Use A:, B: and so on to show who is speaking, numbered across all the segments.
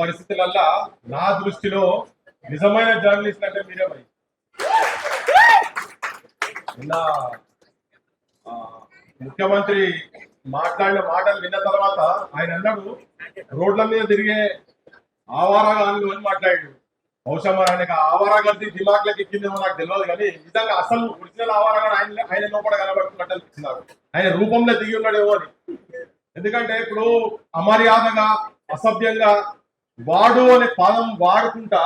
A: పరిస్థితులల్లా నా దృష్టిలో నిజమైన జర్నలిస్ట్ అంటే మీరే మరి. నిన్న ముఖ్యమంత్రి మాట్లాడిన మాటలు విన్న తర్వాత ఆయన అన్నాడు రోడ్ల మీద తిరిగే ఆవారాగాలు అని మాట్లాడాడు. బహుశా మరి ఆయనకి ఆవారా గడ్డి దిమాగ్లకి ఎక్కిందేమో నాకు తెలియదు కానీ నిజంగా అసలు ఒరిజినల్ ఆవారాగా ఆయన ఆయన లోపల కనబడుతున్నట్టు అనిపించింది ఆయన రూపంలో దిగి ఉన్నాడేమో అని. ఎందుకంటే ఇప్పుడు అమర్యాదగా అసభ్యంగా వాడు అనే పదం వాడుకుంటా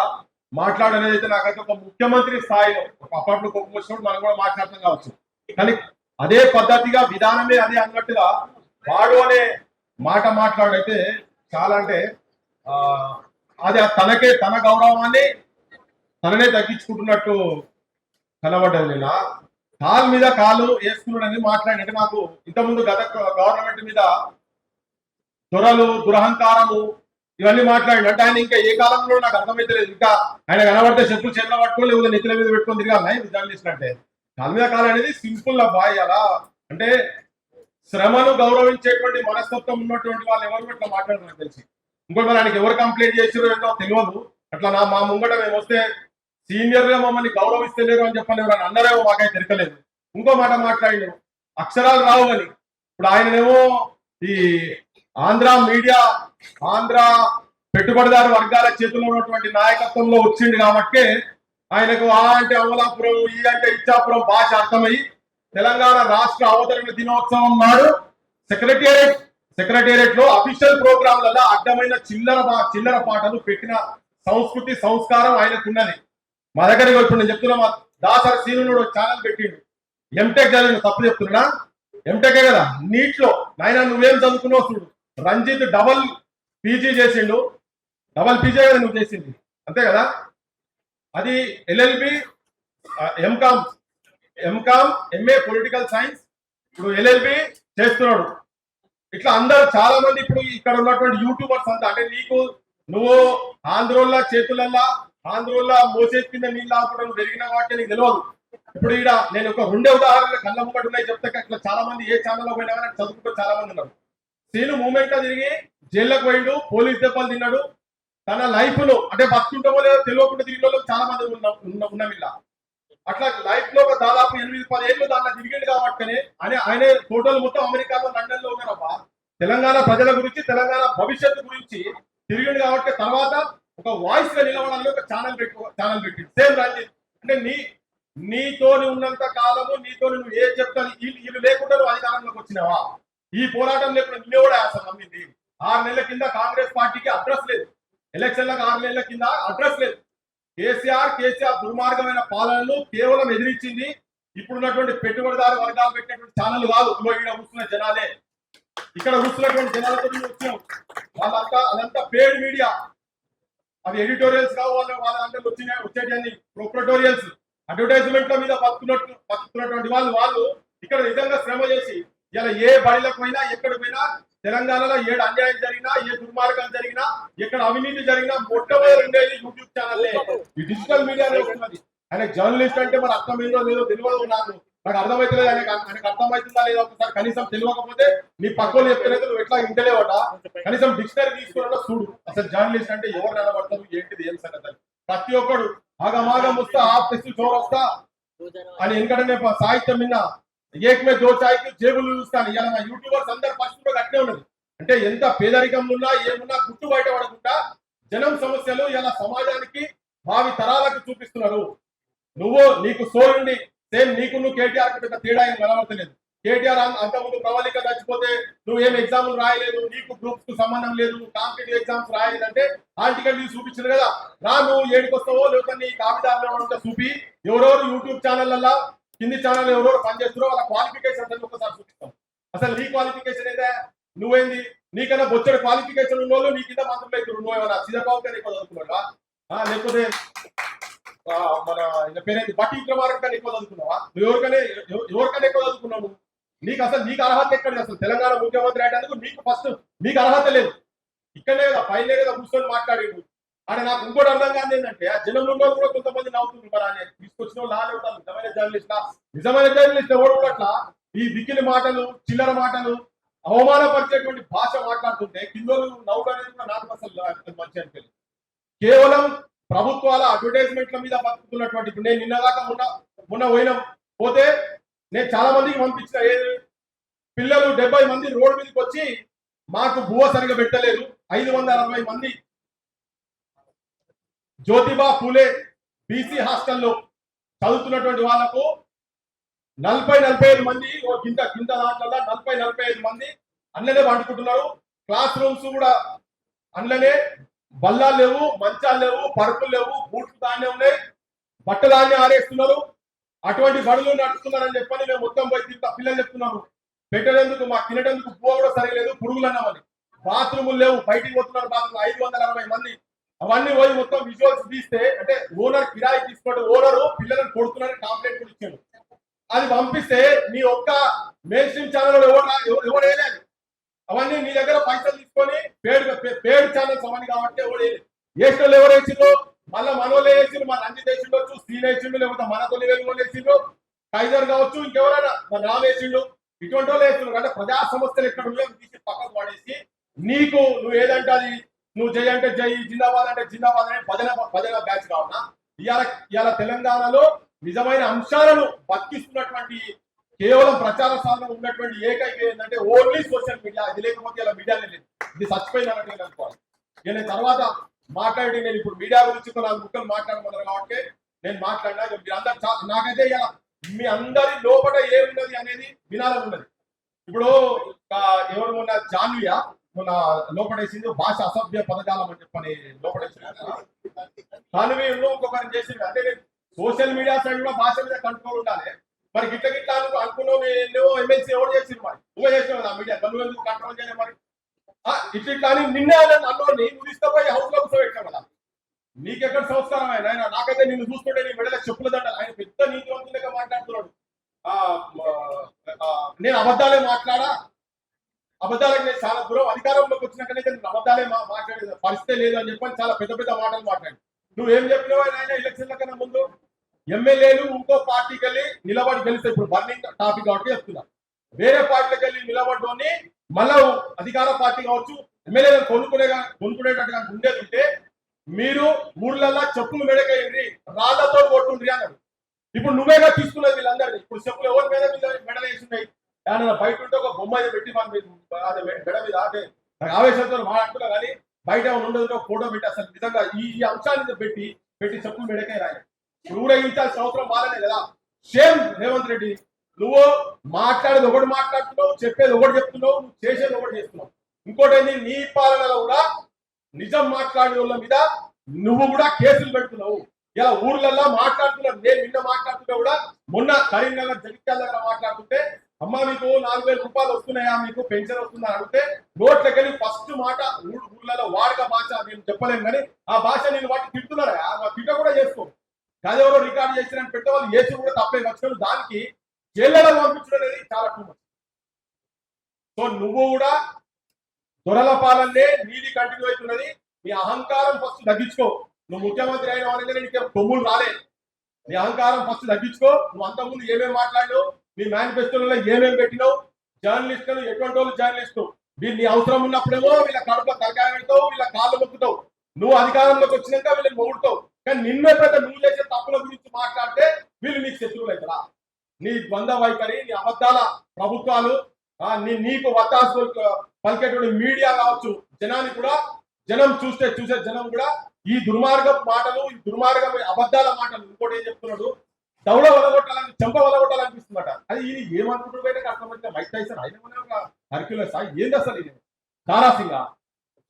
A: మాట్లాడనేది అయితే నాకైతే ఒక ముఖ్యమంత్రి స్థాయిలో ఒక అప్పట్లో కోపం వచ్చినప్పుడు మనం కూడా మాట్లాడటం కావచ్చు. కానీ అదే పద్ధతిగా విధానమే అదే అన్నట్టుగా వాడు అనే మాట మాట్లాడైతే చాలా అంటే ఆ అది ఆ తనకే తన గౌరవాన్ని తననే తగ్గించుకుంటున్నట్టు కనబడ్డది నిన్న కాలు మీద కాలు వేసుకున్నాడని మాట్లాడినట్టు నాకు ఇంతకుముందు గత గవర్నమెంట్ మీద దొరలు దురహంకారము ఇవన్నీ మాట్లాడి అంటే ఆయన ఇంకా ఏ కాలంలో నాకు అర్థమైతే లేదు. ఇంకా ఆయన కనబడితే చెప్పులు చేతిలో పట్టుకొని లేకపోతే నెత్తిల మీద పెట్టుకొని తిరగాలి ఇది జర్నలిస్ట్ అంటే? కాలు మీద అనేది సింపుల్ అబ్బాయి అలా అంటే శ్రమను గౌరవించేటువంటి మనస్తత్వం ఉన్నటువంటి వాళ్ళు ఎవరు ఇట్లా మాట్లాడారు నాకు తెలిసి. ఇంకోటి మరి ఆయనకి ఎవరు కంప్లైంట్ చేసారో ఏంటో తెలియదు. అట్లా నా మా ముంగట మేము వస్తే సీనియర్గా మమ్మల్ని గౌరవిస్తలేరు అని చెప్పని ఎవరైనా అన్నారేమో మాకైతే తిరగలేదు ఇంకో మాట మాట్లాడిన అక్షరాలు రావు అని. ఇప్పుడు ఆయననేమో ఈ ఆంధ్ర మీడియా ఆంధ్ర పెట్టుబడిదారు వర్గాల చేతిలో ఉన్నటువంటి నాయకత్వంలో వచ్చిండు కాబట్టి ఆయనకు ఆ అంటే అమలాపురం ఈ అంటే ఇచ్చాపురం భాష అర్థమై తెలంగాణ రాష్ట్ర అవతరణ దినోత్సవం నాడు సెక్రటేరియట్ సెక్రటేరియట్లో అఫీషియల్ ప్రోగ్రాంలలో అడ్డమైన చిల్లర చిల్లర పాటలు పెట్టిన సంస్కృతి సంస్కారం ఆయనకున్నది. మా దగ్గరికి ఇగో ఇప్పుడు నేను చెప్తున్నా మా దాసరి సీనుడు ఛానల్ పెట్టిండు. ఎంటెక్ చదివిన తప్పు చెప్తున్నా? ఎంటెకే కదా? నీట్లో. నాయన నువ్వేం చదువుకున్నావు చూడు. రంజిత్ డబల్ పీజీ చేసిండు. డబల్ పీజీ కదా నువ్వు చేసింది. అంతే కదా? అది LLB MCom. MCom MA political science ఇప్పుడు ఎల్ఎల్బి చేస్తున్నాడు. ఇట్లా అందరు చాలా మంది ఇప్పుడు ఇక్కడ ఉన్నటువంటి యూట్యూబర్స్ అంతా అంటే నీకు నువ్వు ఆంధ్రోళ్ళ చేతులల్లా ఆంధ్రోళ్ళ మోసేసి కింద నీళ్ళు ఆపడం జరిగిన వాటి నీకు తెలియదు ఇప్పుడు ఇక్కడ నేను ఒక రెండే ఉదాహరణలు కళ్ళ ముంగట ఉన్నాయి చెప్తే ఇట్లా చాలా మంది ఏ ఛానల్లో పోయినా కానీ చదువుకుంటూ చాలా మంది ఉన్నారు. సీను మూమెంట్ తిరిగి జైల్లోకి పోయిండు పోలీస్ దెబ్బలు తిన్నాడు. తన లైఫ్లో అంటే బతుకుంటామో లేదో తెలియకుండా తిరిగిన వాళ్ళకి చాలా మంది ఉన్న ఉన్న- ఉన్నాం ఇలా. అట్లా లైఫ్లో ఒక దాదాపు ఎనిమిది పది ఏళ్ళు దాంట్లో తిరిగిండు కాబట్టి అని ఆయన ఫోటోలు మొత్తం అమెరికాలో లండన్లో ఉన్నారప్ప తెలంగాణ ప్రజల గురించి తెలంగాణ భవిష్యత్తు గురించి తిరిగిండు కాబట్టి తర్వాత ఒక వాయిస్గా నిలవడానికి ఒక ఛానల్ పెట్టు ఛానల్ పెట్టింది సేమ్ రంజిత్. అంటే నీ నీతోని ఉన్నంత కాలము నీతో నువ్వు ఏం చెప్తాను వీళ్ళు లేకుండా నువ్వు అధికారంలోకి వచ్చినావా? ఈ పోరాటం లేకుండా నిన్నే కూడా అసలు నమ్మింది. ఆరు నెలల కింద కాంగ్రెస్ పార్టీకి అడ్రస్ లేదు. ఎలక్షన్లకు ఆరు నెలల కింద అడ్రస్ లేదు. కేసీఆర్ కేసీఆర్ దుర్మార్గమైన పాలనను కేవలం ఎదిరించింది ఇప్పుడున్నటువంటి పెట్టుబడిదారు వర్గాలు పెట్టినటువంటి ఛానల్ కాదు. ఇక్కడ ఈడ కూర్చున్న జనాలే. ఇక్కడ కూర్చున్నటువంటి జనాలతో వచ్చినాం వాళ్ళంతా అదంతా పేడ్ మీడియా అవి ఎడిటోరియల్స్ కావు వాళ్ళ వాళ్ళ దగ్గర వచ్చిన వచ్చేటి ప్రొప్రటోరియల్స్ అడ్వర్టైజ్మెంట్ల మీద బతుకున్నట్టు బతుకున్నటువంటి వాళ్ళు వాళ్ళు ఇక్కడ నిజంగా శ్రమ చేసి ఇలా ఏ బడిలకు పోయినా ఎక్కడికి పోయినా తెలంగాణలో ఏడు అన్యాయం జరిగినా ఏ దుర్మార్గం జరిగినా ఎక్కడ అవినీతి జరిగినా మొట్టమొదటి ఉండేది యూట్యూబ్ ఛానల్ ఈ డిజిటల్ మీడియాలో ఉన్నది ఆయన జర్నలిస్ట్ అంటే మరి అర్థమైందో లేదో తెలియదు నాకు. నాకు అర్థమైతలేదు ఆయనకు ఆయనకు అర్థమవుతుందా లేదా ఒకసారి కనీసం తెలియకపోతే నీ పక్కన చెప్తలేదు నువ్వు ఎట్లా ఇంటలేవట కనీసం డిక్షనరీ తీసుకున్నా చూడు. అసలు జర్నలిస్ట్ అంటే ఎవరు నిలబడతారు? ఏంటిది? ఏం సంగతి ప్రతి ఒక్కడు ఆగమాగం వస్తా ఆ ప్రెస్ చోరొస్తా వస్తా అని ఎందుకంటే సాహిత్యం విన్నా ఏకమే దోచాయికి జేబులు చూస్తాను. ఇలా నా యూట్యూబర్స్ అందరు పరిస్థితి కూడా అట్లే ఉన్నది. అంటే ఎంత పేదరికం ఉన్నా ఏమున్నా గుట్టు బయట పడకుండా జనం సమస్యలు ఇలా సమాజానికి భావి తరాలకు చూపిస్తున్నారు. నువ్వు నీకు సోలుండి సేమ్ నీకు నువ్వు కేటీఆర్కి పెద్ద తేడా ఏం కనబడతలేదు. కేటీఆర్ అంతకుముందు ప్రవళిక చచ్చిపోతే నువ్వు ఏం ఎగ్జామ్లు రాయలేదు నీకు గ్రూప్స్కు సంబంధం లేదు కాంపిటేటివ్ ఎగ్జామ్స్ రాయలేదంటే హాల్ టికెట్ చూపించింది కదా. రా నువ్వు ఏడికి లేకపోతే నీ కాపిదారులో చూపి. ఎవరెవరు యూట్యూబ్ ఛానళ్ళల్లో కింది ఛానల్ ఎవరెవరు పనిచేస్తారో వాళ్ళ క్వాలిఫికేషన్ అంటే ఒకసారి చూపిస్తాం. అసలు నీ క్వాలిఫికేషన్ ఏదే నువ్వేంది? నీకన్నా బొచ్చడి క్వాలిఫికేషన్ ఉన్న వాళ్ళు నీ కింద మంత్రులు అయితే నువ్వు ఏమన్నా? సీతాబాబు గారు ఎక్కువ చదువుకున్నావా ఆ, లేకపోతే మన ఈయన పేరేంటి బట్టి విక్రమార్క కన్నా ఎక్కువ చదువుకున్నావా? నువ్వు ఎవరికనే ఎవరికన్నా ఎక్కువ చదువుకున్నావు? నీకు అసలు నీకు అర్హత ఎక్కడ అసలు? తెలంగాణ ముఖ్యమంత్రి అయ్యేందుకు నీకు ఫస్ట్ నీకు అర్హత లేదు. ఇక్కడనే కదా పైనే కదా కూర్చొని మాట్లాడిండు. అని నాకు ఇంకోటి అర్థం కాదు ఏంటంటే ఆ జనంలో కూడా కొంతమంది నవ్వుతుంది మరి అని తీసుకొచ్చిన వాళ్ళు నిజమైన జర్నలిస్ట్ నిజమైన జర్నలిస్ట్ ఎవరు అట్లా ఈ వికిలి మాటలు చిల్లర మాటలు అవమానపరిచేటువంటి భాష మాట్లాడుతుంటే కిందోలు నవ్వుడనేది కూడా నాకు అసలు మంచి అనిపించలేదు. కేవలం ప్రభుత్వాల అడ్వర్టైజ్మెంట్ల మీద బతుకుతున్నటువంటి ఇప్పుడు నేను నిన్నదాకా మొన్న మొన్న పోయినాం. పోతే నేను చాలా మందికి పంపించిన ఏది? పిల్లలు డెబ్బై మంది రోడ్డు మీదకి వచ్చి మాకు భూవ సరిగా పెట్టలేదు. ఐదు వందల అరవై మంది జ్యోతిబా పూలే బీసీ హాస్టల్లో చదువుతున్నటువంటి వాళ్ళకు నలభై నలభై ఐదు మంది ఓ గింత గింత దాంట్లో నలభై నలభై ఐదు మంది అన్ననే పండుకుంటున్నారు. క్లాస్ రూమ్స్ కూడా అందులోనే బల్లాలు లేవు మంచాలు లేవు పరుపులు లేవు బూట్లు దాన్నే ఉన్నాయి. బట్టలు దాన్ని ఆరేస్తున్నారు. అటువంటి బడులు నడుస్తున్నారని చెప్పని మేము మొత్తం పోయి తింటా పిల్లలు చెప్తున్నాము పెట్టేందుకు మాకు తినేటందుకు పువ్వు కూడా సరిలేదు పురుగులు అన్నామని. బాత్రూములు లేవు బయటికి పోతున్నారు బాత్రూమ్ ఐదు వందల అరవై మంది. అవన్నీ పోయి మొత్తం విజువల్స్ తీస్తే అంటే ఓనర్ కిరాయి తీసుకుంటే ఓనరు పిల్లలను కొడుతున్నారని కంప్లైంట్ కూడా ఇచ్చాను అది పంపిస్తే నీ ఒక్క మెయిన్ స్ట్రీమ్ ఛానల్ ఎవరు వేయలేదు. అవన్నీ నీ దగ్గర పైసలు తీసుకొని పేడ్ పేడ్ ఛానల్స్ అవన్నీ కాబట్టి ఎవరు వేయలేదు. వేసిన ఎవరు వేసిండ్రు? మళ్ళీ మనోళ్ళు వేసిండ్రు మన రంజిత్ వేసిండొచ్చు సీన్ వేసిండు లేకపోతే మన తొలి వెలుగు వేసిండ్రు కైజర్ కావచ్చు ఇంకెవరైనా మన రామ్ వేసిండు ఇటువంటి వాళ్ళు వేస్తున్నారు అంటే ప్రజా సమస్యలు ఎక్కడ ఉన్నాయో తీసి పక్కకు పడేసి నీకు నువ్వు ఏదంటే అది నువ్వు జై అంటే జై జిందాబాద్ అంటే జిందాబాద్ అనే భజన భజన బ్యాచ్ కావున ఇవాళ ఇవాళ తెలంగాణలో నిజమైన అంశాలను బతికిస్తున్నటువంటి కేవలం ప్రచార సాధన ఉన్నటువంటి ఏకైక ఏంటంటే ఓన్లీ సోషల్ మీడియా. ఇది లేకపోతే ఇలా మీడియానే లేదు. ఇది చచ్చిపోయిందన్నట్టు నేను అనుకోవాలి. నేను తర్వాత మాట్లాడి నేను ఇప్పుడు మీడియా గురించి ఒక నాలుగు ముక్కలు మాట్లాడమన్నారు కాబట్టి నేను మాట్లాడినా ఇక మీరు అందరు చా- నాకైతే ఇలా మీ అందరి లోపల ఏమున్నది అనేది వినాలని ఉన్నది. ఇప్పుడు ఎవరు మొన్న జాన్వియా లోపడేసింది భాష అసభ్య పదజాలం అని చెప్పని లోపడేసింది. జాన్వి ఇంకొకరిని చేసింది. అంటే సోషల్ మీడియా సైడ్ కూడా భాష మీద కంట్రోల్ ఉండాలి. మరి గిట్ట గిట్ట అనుకో అనుకున్నావు నువ్వు ఎమ్మెల్సీ ఎవరు చేసింది మరి? నువ్వే చేసినావు కదా మీడియా? నువ్వు ఎందుకు కంట్రోల్ చేయలేదు మరి? ఆ, ఇట్లా ఇట్లా అని నిన్నే అన్నోని నువ్వు తీసుకుపోయి హౌస్లో కూర్చోబెట్టావు కదా. నీకెక్కడ సంస్కారం ఆయన ఆయన నాకైతే నిన్ను చూస్తుంటే నీ మెడల చెప్పుల దండ ఆయన పెద్ద నీతివంతులుగా మాట్లాడుతున్నాడు. నేను అబద్ధాలే మాట్లాడా? అబద్ధాలకు నేను చాలా దూరం అధికారంలోకి వచ్చినాకనే నేను అబద్ధాలే మా- మాట్లాడే పరిస్థితే లేదు అని చెప్పని చాలా పెద్ద పెద్ద మాటలు మాట్లాడి నువ్వేం చెప్పినావు ఆయన ఎలక్షన్ల కన్నా ముందు? ఎమ్మెల్యేలు ఇంకో పార్టీకి వెళ్ళి నిలబడి గెలిస్తే ఇప్పుడు బర్నింగ్ టాపిక్ కాబట్టి చెప్తున్నా. వేరే పార్టీకి వెళ్ళి నిలబడ్డోని మళ్ళా అధికార పార్టీ కావచ్చు ఎమ్మెల్యేలను కొనుక్కునే కొనుక్కునేటట్టుగా ఉండేది ఉంటే మీరు ఊర్లల్లా చెప్పులు మెడకేయండి రాళ్ళతో కొట్టుండ్రి అన్నాడు. ఇప్పుడు నువ్వేగా తీసుకున్నది వీళ్ళందరినీ. ఇప్పుడు చెప్పులు ఎవరి మీద మీద మెడలు ఏమన్నా బయట ఉంటే ఒక బొమ్మ అయితే పెట్టి మన మీద మెడ మీద ఆటే నాకు ఆవేశంతో మాట్లాడుతున్నా కానీ బయట ఉండదు ఒక ఫోటో పెట్టి అసలు నిజంగా ఈ అంశాన్ని పెట్టి పెట్టి చెప్పులు మెడకే రాయి ఇప్పుడు ఊరేగించాల్సిన అవసరం బాగానే కదా. సేమ్ రేవంత్ రెడ్డి నువ్వు మాట్లాడేది ఒకటి మాట్లాడుతున్నావు చెప్పేది ఒకటి చెప్తున్నావు నువ్వు చేసేది ఒకటి చేస్తున్నావు. ఇంకోటి నీ పాలనలో కూడా నిజం మాట్లాడే వాళ్ళ మీద నువ్వు కూడా కేసులు పెడుతున్నావు. ఇలా ఊర్లల్లో మాట్లాడుతున్నావు నేను నిన్న మాట్లాడుతుంటే కూడా మొన్న కరీంనగర్ జగిత్యాల దగ్గర మాట్లాడుతుంటే అమ్మ మీకు నాలుగు వేల రూపాయలు వస్తున్నాయా? మీకు పెన్షన్ వస్తుందా? అని అడిగితే నోట్లకెళ్ళి ఫస్ట్ మాట ఊళ్ళలో వాడక భాష నేను చెప్పలేను కానీ ఆ భాష నేను వాటి తిడుతున్నారా? తిట్ట కూడా చేసుకో. గదెవరో రికార్డు చేసిన పెట్టేవాళ్ళు చేసి కూడా తప్పే వచ్చిన దానికి జైళ్ళలో పంపించడం అనేది చాలా టూ సో నువ్వు కూడా దొరల పాలనే నీది కంటిన్యూ అవుతున్నది. నీ అహంకారం ఫస్ట్ తగ్గించుకో. నువ్వు ముఖ్యమంత్రి అయిన వాళ్ళకి నీకు కొమ్ములు రాలే. నీ అహంకారం ఫస్ట్ తగ్గించుకో. నువ్వు అంతకుముందు ఏమేమి మాట్లాడావు నీ మేనిఫెస్టోలో ఏమేమి పెట్టినావు? జర్నలిస్టులు ఎటువంటి వాళ్ళు జర్నలిస్టు వీళ్ళు నీ అవసరం ఉన్నప్పుడేమో వీళ్ళ కడుపులో తలకాయ పెడతావు వీళ్ళ కాళ్ళు మొక్కుతావు. నువ్వు అధికారంలోకి వచ్చినాక వీళ్ళని మొగుడుతావు. కానీ నిన్నే పెద్ద నువ్వు చేసే తప్పుల గురించి మాట్లాడితే వీళ్ళు నీకు శత్రువులు అవుతారా? నీ ద్వంద్వ వైఖరి నీ అబద్ధాల ప్రభుత్వాలు నీ నీకు వత్తాసు పలికేటువంటి మీడియా కావచ్చు జనాన్ని కూడా జనం చూస్తే చూసే జనం కూడా ఈ దుర్మార్గం మాటలు ఈ దుర్మార్గం అబద్ధాల మాటలు. ఇంకోటి ఏం చెప్తున్నాడు? దౌడ వలగొట్టాలని చెంప వలగొట్టాలనిపిస్తుందట. అది ఇది ఏమనుకుంటున్నాడు బయటకు అర్థమైతే మైక్ టైసన్ ఆయన హర్క్యులస్ ఏంది అసలు ఇది? తారాసింగ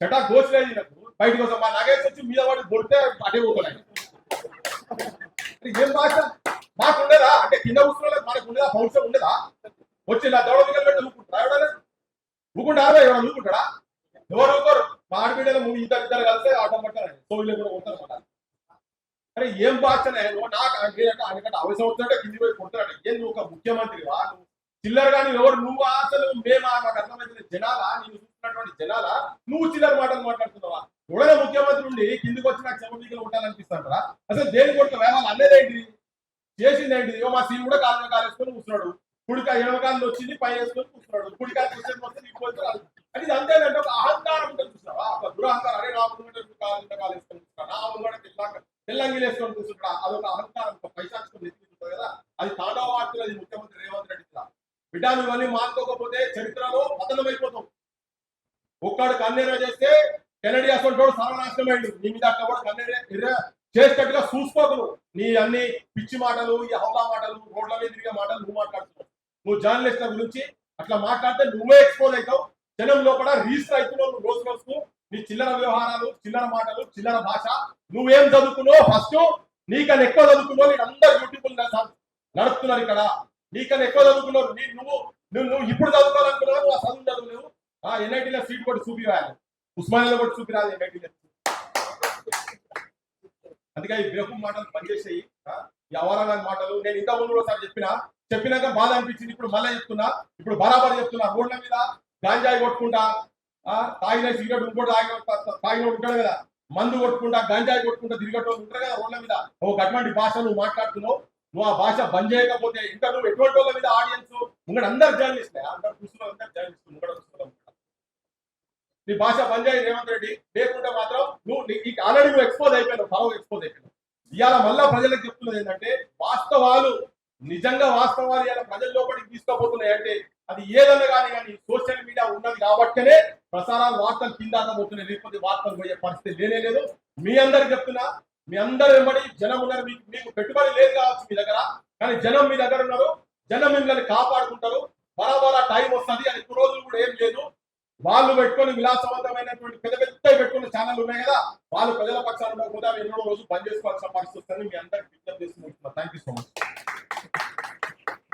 A: చటా గోచలేదు బయటకు వస్తాం మా నాగేసి వచ్చి మీద వాడు కొడితే అటే పోగలేదు ఏం భాష? మాకు ఉండదా అంటే కింద కూర్చున్న మనకు ఉండదా పౌరుషం ఉండదా? వచ్చి నా దౌడ దిగలు పెట్టి ఊరుకుంటారా ఎవడన్నా ఊరుకుంటారా? ఎవడ ఊరుకుంటాడా ఎవరు ఊరుకోరు? మా ఆడబిడ్డలు మూడు ఇద్దరు ఇద్దరు కలిస్తే ఆటో పట్టారు సోవిలో కూడా ఉంటారు అన్నమాట. అరే ఏం భాషనే నువ్వు నాకు ఆయనకంటే అవసరం వచ్చినట్టే కింది పోయి కొడుతున్నాడు ఏం నువ్వు ఒక ముఖ్యమంత్రి నువ్వు చిల్లర కానీ ఎవరు నువ్వు అసలు మేమా? మాకు అర్థమైతే జనాలా? నీవు చూస్తున్నటువంటి జనాలా? నువ్వు చిల్లర మాటలు మాట్లాడుతున్నావా? ఎవడైనా ముఖ్యమంత్రి ఉండి కిందికి వచ్చి నాకు చెమ మీదలు అసలు దేని కొడుకు వేహాలు అన్నదేంటి చేసింది ఏంటి? ఇగో మా సీన్ కూడా కాలు కాలేసుకొని కూర్చున్నాడు. కుడికాయ ఎడమకాయలు వచ్చింది పై వేసుకొని కూర్చున్నాడు. కుడికాయ కూర్చొని వస్తే నీకు పోతే రాదు. అంతేనంటే ఒక అహంకారం ఉంటుంది చూసినావా ఒక దురహంకారం. అరే నా కాలు కాలేసుకొని కాలు వేసుకొని కూర్చున్నా నా ముంగట తెల్ల వేసుకొని కూర్చుంటా అదొక అహంకారం ఒక పైశాచికం ఎత్తుకుంటుంది కదా? అది తాండవ అది ముఖ్యమంత్రి రేవంత్ రెడ్డి కూడా. బిడ్డ నువ్వన్నీ మార్చుకోకపోతే చరిత్రలో పతనం అయిపోతాం ఒక్కడు కన్నెర చేస్తే కెనడి అసలు సర్వనాశనం అయ్యిండు నీ మీద అక్కడ కూడా కన్నెర చేసేటట్టుగా చూసుకోకు. నీ అన్ని పిచ్చి మాటలు ఈ హౌలా మాటలు రోడ్ల మీద తిరిగే మాటలు నువ్వు మాట్లాడుతున్నావు. నువ్వు జర్నలిస్ట్ల గురించి అట్లా మాట్లాడితే నువ్వే ఎక్స్పోజ్ అవుతావు. జనం లోపల రిజిస్టర్ అవుతున్నావు నువ్వు రోజు రోజుకు నీ చిల్లర వ్యవహారాలు చిల్లర మాటలు చిల్లర భాష నువ్వేం చదువుకున్నావు ఫస్ట్ నీకన్నా ఎక్కువ చదువుకున్నావు నేను అందరు యూట్యూబ్ నడుపుతున్నారు ఇక్కడ నీకన్నా ఎక్కువ చదువుకున్నారు నీ నువ్వు నువ్వు నువ్వు ఇప్పుడు చదువుకోవాలనుకున్నావు నువ్వు ఆ చదువు చదువులేవు ఆ ఎన్ఐటీలో సీట్ కొట్టి చూపిరాలి ఉస్మానియాలో కొట్టి చూపిరాలి ఎన్ఐటీలో అందుకే ఈ బ్రేకు మాటలు పనిచేసాయి ఈ అవరాల మాటలు నేను ఇంత ముందు ఒకసారి చెప్పిన చెప్పినాక బాధ అనిపించింది ఇప్పుడు మళ్ళీ చెప్తున్నా ఇప్పుడు బరాబర్ చెప్తున్నా రోడ్ల మీద గాంజాయి కొట్టుకుంటా తాగిన సిగరెట్ ఇంకోటి తాగిన తాగిన ఉంటాడు కదా మందు కొట్టుకుంటా గంజాయి కొట్టుకుంటా తిరిగేటోళ్ళు ఉంటారు కదా రోడ్ల మీద. ఒక అటువంటి భాష నువ్వు మాట్లాడుతున్నావు. నువ్వు ఆ భాష బంద్ చేయకపోతే ఇంకా నువ్వు ఎటువంటి వాళ్ళ మీద ఆడియన్స్ ముంగడు అందరు జర్నలిస్ట్ అందరు చూస్తున్నారు అందరు జర్నలిస్ట్ ముంగడ చూస్తున్నాం నీ భాష బంద్ చేయి రేవంత్ రెడ్డి. లేకుంటే మాత్రం నువ్వు నీకు ఆల్రెడీ నువ్వు ఎక్స్పోజ్ అయిపోయావు పరవ ఎక్స్పోజ్ అయిపోయావు ఇవాళ మళ్ళా ప్రజలకు చెప్తున్నది ఏంటంటే వాస్తవాలు నిజంగా వాస్తవాలు ఇవాళ ప్రజల లోపలికి తీసుకుపోతున్నాయి అంటే అది ఏదన్నా కానీ కానీ సోషల్ మీడియా ఉన్నది కాబట్టనే ప్రసారాలు వార్తలు కింద పోతున్నాయి లేకపోతే వార్తలు పోయే పరిస్థితి లేనే లేదు. మీ అందరికి చెప్తున్నా మీ అందరు వెంబడి జనం ఉన్నారు మీకు మీకు పెట్టుబడి లేదు కావచ్చు మీ దగ్గర కానీ జనం మీ దగ్గర ఉన్నారు జనం మిమ్మల్ని కాపాడుకుంటారు. బరాబరా టైం వస్తుంది అని ఇప్పుడు రోజులు కూడా ఏం లేదు. వాళ్ళు పెట్టుకొని విలాసవంతమైనటువంటి పెద్ద పెద్ద పెట్టుకున్న ఛానల్ ఉన్నాయి కదా వాళ్ళు ప్రజల పక్షాన కూడా ఎన్నో రోజు బంద్ చేసుకోవాల్సిన పరిస్థితి వస్తుంది. మీ అందరికి విజ్ఞప్తి చేస్తున్నారు థ్యాంక్ యూ సో మచ్.